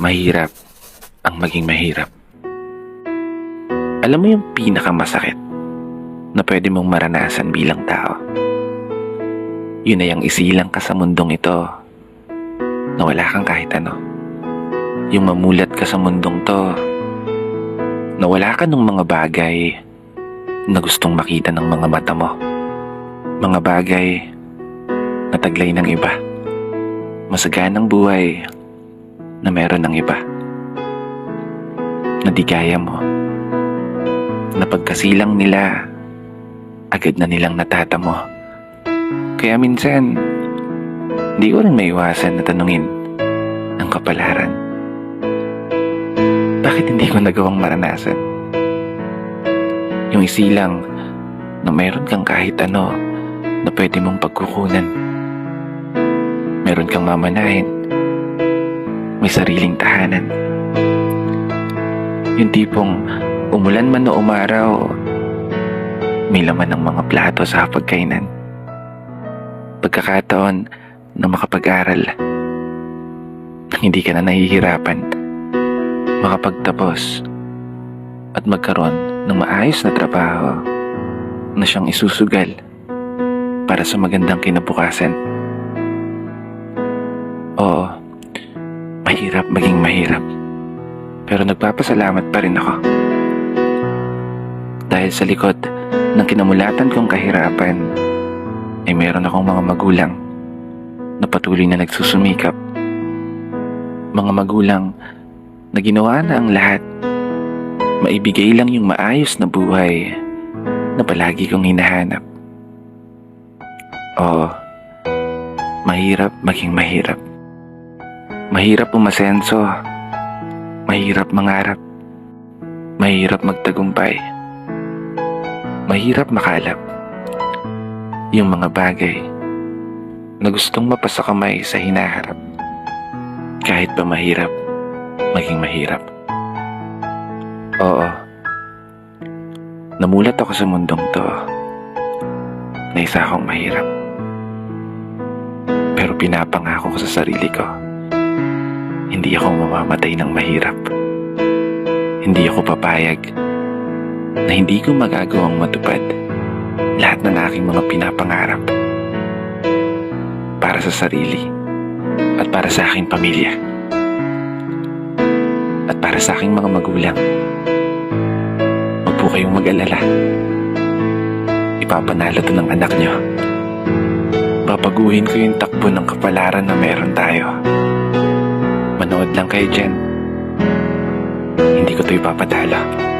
Mahirap ang maging mahirap. Alam mo yung pinakamasakit na pwede mong maranasan bilang tao? Yun ay ang isilang ka sa mundong ito na wala kang kahit ano. Yung mamulat ka sa mundong to na wala ka ng mga bagay na gustong makita ng mga mata mo. Mga bagay na taglay ng iba. Masaganang buhay na meron ng iba. Na di kaya mo. Na pagkasilang nila, agad na nilang natatamo. Kaya minsan, di ko rin maiwasan na tanungin ang kapalaran. Bakit hindi ko nagawang maranasan? Yung isilang na meron kang kahit ano na pwede mong pagkukunan. Meron kang mamanahin. May sariling tahanan. Yung tipong umulan man o umaraw, may laman ng mga plato sa hapagkainan. Pagkakataon na makapag-aral, hindi ka na nahihirapan, makapagtapos, at magkaroon ng maayos na trabaho na siyang isusugal para sa magandang kinabukasan. Mahirap maging mahirap. Pero nagpapasalamat pa rin ako. Dahil sa likod ng kinamulatan kong kahirapan, ay meron akong mga magulang na patuloy na nagsusumikap. Mga magulang na ginawa na ang lahat. Maibigay lang yung maayos na buhay na palagi kong hinahanap. Oo, mahirap maging mahirap. Mahirap umasenso. Mahirap mangarap. Mahirap magtagumpay. Mahirap makalap. Yung mga bagay na gustong mapasa kamay sa hinaharap. Kahit pa mahirap, maging mahirap. Oo. Namulat ako sa mundong to na isa akong mahirap. Pero pinapangako ko sa sarili ko, hindi ako mamamatay ng mahirap. Hindi ako papayag na hindi ko magagawang matupad lahat ng aking mga pinapangarap para sa sarili at para sa aking pamilya at para sa aking mga magulang. Huwag po kayong mag-alala. Ipapanalo to ng anak nyo. Papaguhin ko yung takbo ng kapalaran na meron tayo. Manood lang kayo dyan. Hindi ko to ipapatalo.